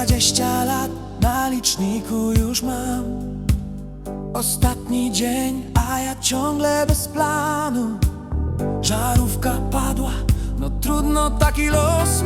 Dwadzieścia lat na liczniku już mam. Ostatni dzień, a ja ciągle bez planu. Żarówka padła, no trudno taki los.